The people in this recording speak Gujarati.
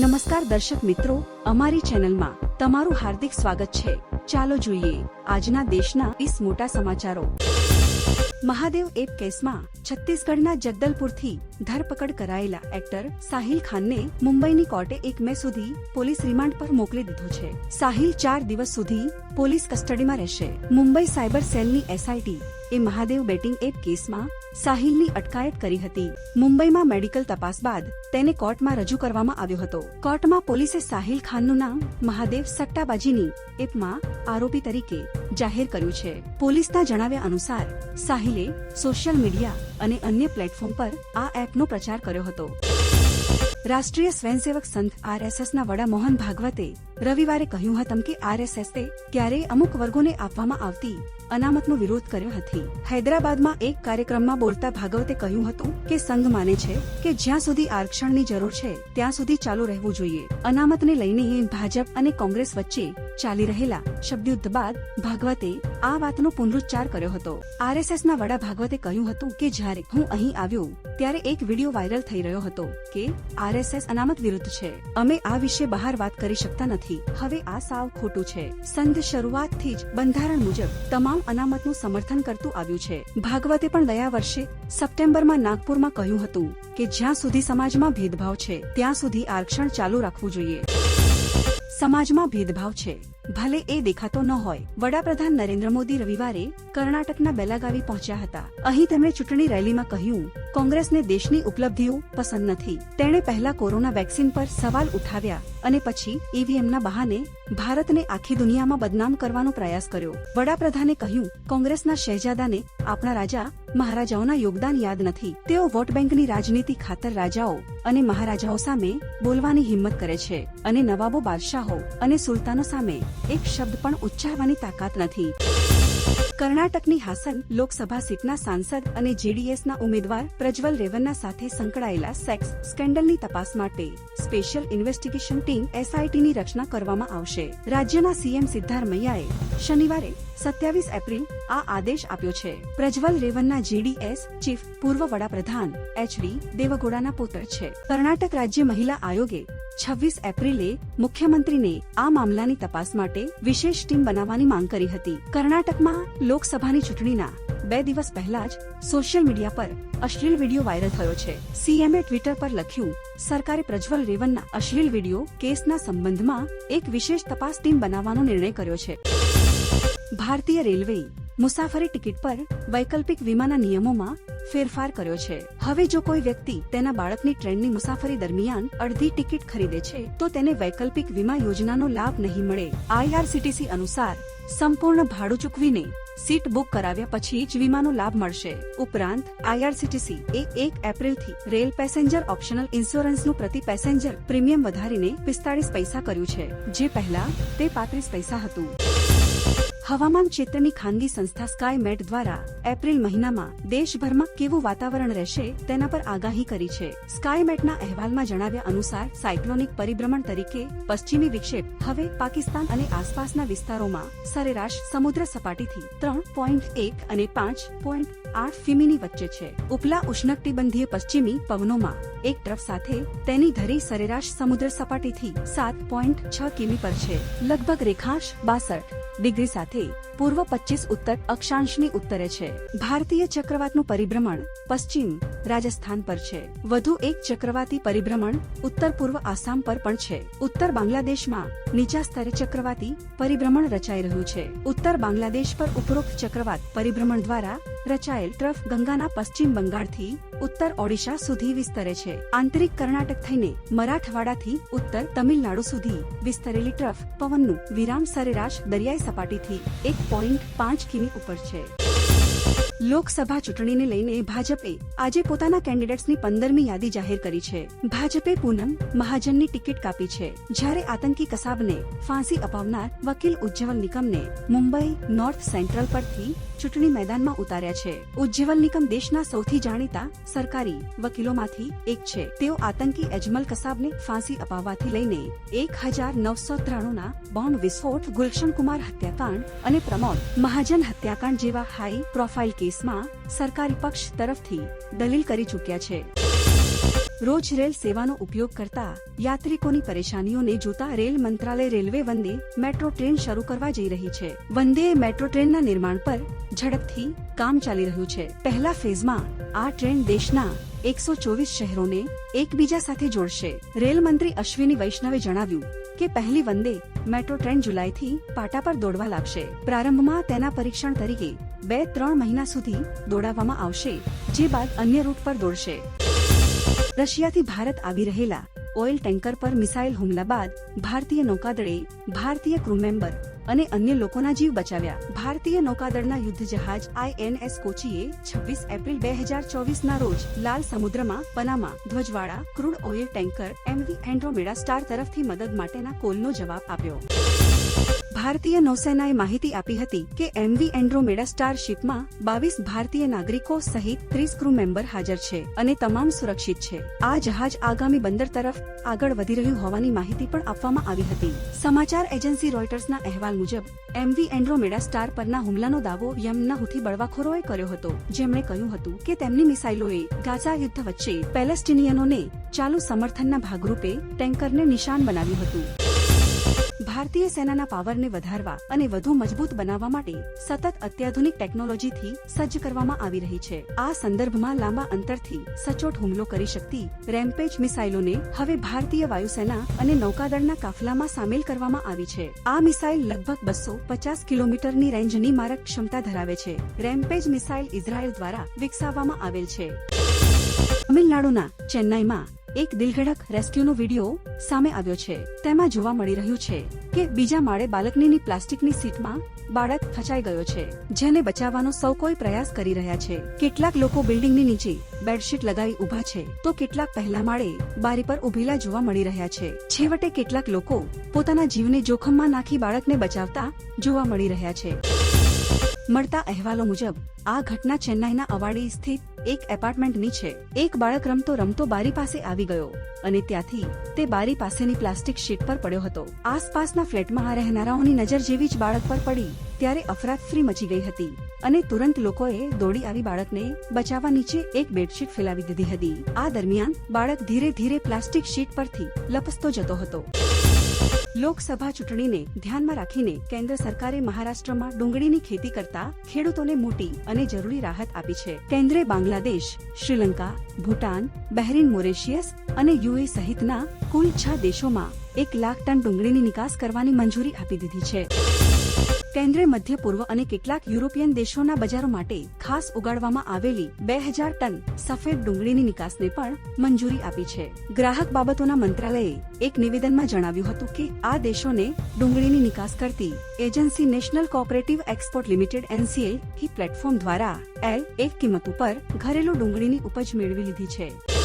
નમસ્કાર દર્શક મિત્રો, અમારી ચેનલમાં તમારું હાર્દિક સ્વાગત છે. ચાલો જોઈએ આજના દેશના વીસ મોટા સમાચારો. મહાદેવ એપ કેસમાં છત્તીસગઢના જગદલપુરથી ધરપકડ કરાયેલા એક્ટર સાહિલ ખાનને મુંબઈની કોર્ટે એક મે સુધી પોલીસ રિમાન્ડ પર મોકલી દીધો છે. સાહિલ ચાર દિવસ સુધી પોલીસ કસ્ટડીમાં રહેશે. મુંબઈ સાયબર સેલની એસઆઈટી એ મહાદેવ બેટિંગ એપ કેસમાં સાહિલની અટકાયત કરી હતી. મુંબઈમાં મેડિકલ તપાસ બાદ તેને કોર્ટમાં રજૂ કરવામાં આવ્યો હતો. કોર્ટમાં પોલીસે સાહિલ ખાનનું નામ મહાદેવ સટ્ટાબાજીની એપમાં આરોપી તરીકે જાહેર કર્યું છે. પોલીસના જણાવ્યા અનુસાર, સાહિલે સોશિયલ મીડિયા અને અન્ય પ્લેટફોર્મ પર આ એપનો પ્રચાર કર્યો હતો. રાષ્ટ્રીય સ્વયંસેવક સંઘ આરએસએસના વડા મોહન ભાગવતે રવિવારે કહ્યું હતું કે આરએસએસે ક્યારેય અમુક વર્ગોને આપવામાં આવતી અનામતનો વિરોધ કર્યો હતી હૈદરાબાદમાં એક કાર્યક્રમમાં બોલતા ભાગવતે કહ્યું હતું કે સંઘ માને છે કે જ્યાં સુધી આરક્ષણની જરૂર છે, ત્યાં સુધી ચાલુ રહેવું જોઈએ. અનામતને લઈને ભાજપ અને કોંગ્રેસ વચ્ચે ચાલી રહેલા શબ્દયુદ્ધ બાદ ભાગવતે આ વાતનો પુનરુચ્ચાર કર્યો હતો. આરએસએસ ના વડા ભાગવતે કહ્યું હતું કે જ્યારે હું અહીં આવ્યો, ત્યારે એક વીડિયો વાયરલ થઈ રહ્યો હતો કે આરએસએસ અનામત વિરુદ્ધ છે. અમે આ વિશે બહાર વાત કરી શકતા નથી. હવે આ સાવ ખોટું છે. સંઘ શરૂઆતથી જ બંધારણ મુજબ તમામ અનામતનું સમર્થન કરતું આવ્યું છે. ભાગવતે પણ ગયા વર્ષે સપ્ટેમ્બરમાં નાગપુરમાં કહ્યું હતું કે જ્યાં સુધી સમાજમાં ભેદભાવ છે, ત્યાં સુધી આરક્ષણ ચાલુ રાખવું જોઈએ. સમાજમાં ભેદભાવ છે. ભલે એ દેખાતો ન હોય, વડાપ્રધાન નરેન્દ્ર મોદી રવિવારે કર્ણાટકના બેલાગાવી પહોંચ્યા હતા. અહીં તેમણે ચૂંટણી રેલીમાં કહ્યું, કોંગ્રેસને દેશની ઉપલબ્ધિઓ પસંદ નથી. તેણે પહેલા કોરોના વેક્સિન પર સવાલ ઉઠાવ્યા અને પછી ઈવીએમના બહાને ભારતને આખી દુનિયામાં બદનામ કરવાનો પ્રયાસ કર્યો. વડાપ્રધાને કહ્યું, કોંગ્રેસના શહેજાદાને આપણા રાજા મહારાજાઓના યોગદાન યાદ નથી. તેઓ વોટ બેંકની રાજનીતિ ખાતર રાજાઓ અને મહારાજાઓ સામે બોલવાની હિંમત કરે છે અને નવાબો બાદશાહો અને સુલતાનો સામે એક શબ્દ પણ ઉચ્ચારવાની તાકાત નથી. કર્ણાટકની હાસન લોકસભા સીટના સાંસદ અને જેડીએસના ઉમેદવાર પ્રજ્વલ રેવન્ના સાથે સંકળાયેલા સેક્સ સ્કેન્ડલની તપાસ માટે સ્પેશિયલ ઇન્વેસ્ટિગેશન ટીમ એસઆઈટીની રચના કરવામાં આવશે. રાજ્યના સીએમ સિદ્ધારમૈયાએ શનિવારે સત્યાવીસ એપ્રિલ આ આદેશ આપ્યો છે. પ્રજ્વલ રેવન્ના જેડીએસ ચીફ પૂર્વ વડાપ્રધાન એચડી દેવગોડાના પુત્ર છે. કર્ણાટક રાજ્ય મહિલા આયોગે છવ્વીસ એપ્રિલે મુખ્યમંત્રીને આ મામલાની તપાસ માટે વિશેષ ટીમ બનાવવાની માંગ કરી હતી. કર્ણાટકમાં લોકસભાની ચૂંટણીના બે દિવસ પહેલા જ સોશિયલ મીડિયા પર અશ્લીલ વીડિયો વાયરલ થયો છે. સીએમએ ટ્વિટર પર લખ્યું, સરકારે પ્રજ્વલ રેવનના અશ્લીલ વીડિયો કેસના સંબંધમાં એક વિશેષ તપાસ ટીમ બનાવવાનો નિર્ણય કર્યો છે. ભારતીય રેલવે મુસાફરી ટિકિટ પર વૈકલ્પિક વીમાના નિયમોમાં ફેરફાર કર્યો છે. હવે જો કોઈ વ્યક્તિ તેના બાળકની ટ્રેનની મુસાફરી દરમિયાન અડધી ટિકિટ ખરીદે છે, તો તેને વૈકલ્પિક વીમા યોજનાનો લાભ નહીં મળે. આઈઆરસીટીસી અનુસાર, સંપૂર્ણ ભાડું ચૂકવીને સીટ બુક કરાવ્યા પછી જ વીમાનો લાભ મળશે. ઉપરાંત આઈઆરસીટીસી એ એક એપ્રિલથી રેલ પેસેન્જર ઓપ્શનલ ઇન્સ્યોરન્સનું પ્રતિ પેસેન્જર પ્રીમિયમ વધારીને પિસ્તાળીસ પૈસા કર્યું છે. જે પહેલા તે પાંત્રીસ પૈસા હતું. હવામાન ક્ષેત્રની ખાનગી સંસ્થા સ્કાય મેટ દ્વારા એપ્રિલ મહિનામાં દેશભરમાં કેવું વાતાવરણ રહેશે તેના પર આગાહી કરી છે. સ્કાય મેટના અહેવાલમાં જણાવ્યા અનુસાર, સાયક્લોનિક પરિભ્રમણ તરીકે પશ્ચિમી વિક્ષેપ હવે પાકિસ્તાન અને આસપાસના વિસ્તારોમાં સરેરાશ સમુદ્ર સપાટીથી ત્રણ પોઈન્ટ એક અને પાંચ પોઈન્ટ આઠ ફીમીની વચ્ચે છે. ઉપલા ઉષ્ણકટિબંધીય પશ્ચિમી પવનોમાં એક ટ્રફ સાથે તેની ધરી સરેરાશ સમુદ્ર સપાટીથી સાત પોઈન્ટ છ કિમી પર છે. લગભગ રેખાંશ બાસઠ ડિગ્રી સાથે પૂર્વ પચીસ ઉત્તર અક્ષાંશની ઉત્તરે છે. ભારતીય ચક્રવાતનું પરિભ્રમણ પશ્ચિમ રાજસ્થાન પર છે. વધુ એક ચક્રવાતી પરિભ્રમણ ઉત્તર પૂર્વ આસામ પર પણ છે. ઉત્તર બાંગ્લાદેશમાં નીચા સ્તરે ચક્રવાતી પરિભ્રમણ રચાઈ રહ્યું છે. ઉત્તર બાંગ્લાદેશ પર ઉપરોક્ત ચક્રવાત પરિભ્રમણ દ્વારા રચાયેલ ટ્રફ ગંગાના પશ્ચિમ બંગાળથી ઉત્તર ઓડિશા સુધી વિસ્તરે છે. આંતરિક કર્ણાટક થઈને મરાઠવાડાથી ઉત્તર તમિલનાડુ સુધી વિસ્તરેલી ટ્રફ પવનનું વિરામ સરેરાશ દરિયાઈ સપાટીથી એક પોઈન્ટ પાંચ કિમી ઉપર છે. લોકસભા ચૂંટણીને લઈને ભાજપે આજે પોતાના કેન્ડિડેટ્સની પંદરમી યાદી જાહેર કરી છે. ભાજપે પૂનમ મહાજનની ટિકિટ કાપી છે. જ્યારે આતંકી કસાબને ફાંસી અપાવનાર વકીલ ઉજ્જવલ નિકમને મુંબઈ નોર્થ સેન્ટ્રલ પરથી ચૂંટણી મેદાનમાં ઉતાર્યા છે. ઉજ્જવલ નિકમ દેશના સૌથી જાણીતા સરકારી વકીલોમાંથી એક છે. તેઓ આતંકી અજમલ કસાબને ફાંસી અપાવવાથી લઈને એક હજાર નવસો ત્રાણુંના બોમ્બ વિસ્ફોટ, ગુલશન કુમાર હત્યાકાંડ અને પ્રમોદ મહાજન હત્યાકાંડ જેવા હાઈ પ્રોફાઇલ કેસમાં સરકારી પક્ષ તરફથી દલીલ કરી ચૂક્યા છે. રોજ રેલ સેવાનો ઉપયોગ કરતા યાત્રિકોની પરેશાનીઓને જોતા રેલ મંત્રાલય રેલવે વંદે મેટ્રો ટ્રેન શરૂ કરવા જઈ રહી છે. વંદે મેટ્રો ટ્રેનના નિર્માણ પર ઝડપથી કામ ચાલી રહ્યું છે. પહેલા ફેઝમાં આ ટ્રેન દેશના એકસો ચોવીસ શહેરોને એકબીજા સાથે જોડશે. રેલ મંત્રી અશ્વિની વૈષ્ણવે જણાવ્યું કે પહેલી વંદે મેટ્રો ટ્રેન જુલાઈથી પાટા પર દોડવા લાગશે. પ્રારંભમાં તેના પરીક્ષણ તરીકે બે ત્રણ મહિના સુધી દોડાવવામાં આવશે, જે બાદ અન્ય રૂટ પર દોડશે. રશિયાથી ભારત આવી રહેલા ઓઇલ ટેન્કર પર મિસાઇલ હુમલા બાદ ભારતીય નૌકાદળે ભારતીય ક્રૂ મેમ્બર અને અન્ય લોકોના જીવ બચાવ્યા. ભારતીય નૌકાદળના યુદ્ધ જહાજ આઈએનએસ કોચીએ છવ્વીસ એપ્રિલ બે હજાર ચોવીસ ના રોજ લાલ સમુદ્રમાં, Panama, ધ્વજવાળા crude oil tanker MV Andromeda Star તરફથી મદદ માટેના કોલનો જવાબ આપ્યો. ભારતીય નૌસેનાએ માહિતી આપી હતી કે એમવી એન્ડ્રોમેડા સ્ટાર શિપમાં બાવીસ ભારતીય નાગરિકો સહિત ત્રીસ ક્રૂ મેમ્બર હાજર છે અને તમામ સુરક્ષિત છે. આ જહાજ આગામી બંદર તરફ આગળ વધી રહ્યું હોવાની માહિતી પણ આપવામાં આવી હતી. સમાચાર એજન્સી રોયટર્સના અહેવાલ મુજબ, એમવી એન્ડ્રોમેડા સ્ટાર પરના હુમલાનો દાવો યમનના હુથી બળવાખોરોએ કર્યો હતો. જેમણે કહ્યું હતું કે તેમની મિસાઇલોએ ગાઝા યુદ્ધ વચ્ચે પેલેસ્ટિનિયનોને ચાલુ સમર્થનના ભાગરૂપે ટેન્કરને નિશાન બનાવ્યું હતું. ભારતીય સેનાના પાવરને વધારવા અને વધુ મજબૂત બનાવવા માટે સતત અત્યાધુનિક ટેકનોલોજીથી સજ્જ કરવામાં આવી રહી છે. આ સંદર્ભમાં લાંબા અંતરથી સચોટ હુમલો કરી શકતી રેમ્પેજ મિસાઇલોને હવે ભારતીય વાયુસેના અને નૌકાદળના કાફલામાં સામેલ કરવામાં આવી છે. આ મિસાઇલ લગભગ બસો પચાસ કિલોમીટરની રેન્જની મારક ક્ષમતા ધરાવે છે. રેમ્પેજ મિસાઇલ ઇઝરાયલ દ્વારા વિકસાવવામાં આવેલ છે. તમિલનાડુના ચેન્નાઈમાં એક દિલધડક રેસ્ક્યુનો વીડિયો સામે આવ્યો છે. તેમાં જોવા મળી રહ્યું છે કે બીજા માળે બાળકની પ્લાસ્ટિકની સીટમાં બાળક ફસાઈ ગયો છે, જેને બચાવવાનો સૌ કોઈ પ્રયાસ કરી રહ્યા છે. કેટલાક લોકો બિલ્ડિંગની નીચે બેડશીટ લગાવી ઊભા છે, તો કેટલાક પહેલા માળે બારી પર ઉભેલા જોવા મળી રહ્યા છે. છેવટે કેટલાક લોકો પોતાના જીવને જોખમમાં નાખી બાળકને બચાવતા જોવા મળી રહ્યા છે. મળતા અહેવાલો મુજબ, આ ઘટના ચેન્નાઈના અવાડી સ્થિત એક એપાર્ટમેન્ટની છે એક બાળક રમતો રમતો બારી પાસે આવી ગયો અને ત્યાંથી તે બારી પાસેની પ્લાસ્ટિક શીટ પર પડ્યો હતો. આસપાસના ફ્લેટમાં રહેનારાઓની નજર જેવી જ બાળક પર પડી ત્યારે અફરાતફરી મચી ગઈ હતી અને તુરંત લોકોએ દોડી આવી બાળકને બચાવવા નીચે એક બેડશીટ ફેલાવી દીધી હતી. આ દરમિયાન બાળક ધીરે ધીરે પ્લાસ્ટિક શીટ પરથી લપસતો જતો હતો. લોકસભા ચૂંટણીને ધ્યાનમાં રાખીને કેન્દ્ર સરકારે મહારાષ્ટ્રમાં ડુંગળીની ખેતી કરતા ખેડૂતોને મોટી અને જરૂરી રાહત આપી છે. કેન્દ્રે બાંગ્લાદેશ, શ્રીલંકા, ભૂટાન, બહેરીન મોરેશિયસ અને યુએ સહિતના કુલ છ દેશોમાં એક લાખ ટન ડુંગળીની નિકાસ કરવાની મંજૂરી આપી દીધી છે. કેન્દ્રે મધ્ય પૂર્વ અને કેટલાક યુરોપિયન દેશોના બજારો માટે ખાસ ઉગાડવામાં આવેલી બે હજાર ટન સફેદ ડુંગળીની નિકાસને પણ મંજૂરી આપી છે. ગ્રાહક બાબતોના મંત્રાલયે એક નિવેદનમાં જણાવ્યું હતું કે આ દેશોને ડુંગળીની નિકાસ કરતી agency national cooperative export limited NCL કી પ્લેટફોર્મ દ્વારા એલ એક કિંમત ઉપર ઘરેલું ડુંગળીની ઉપજ મેળવી લીધી છે.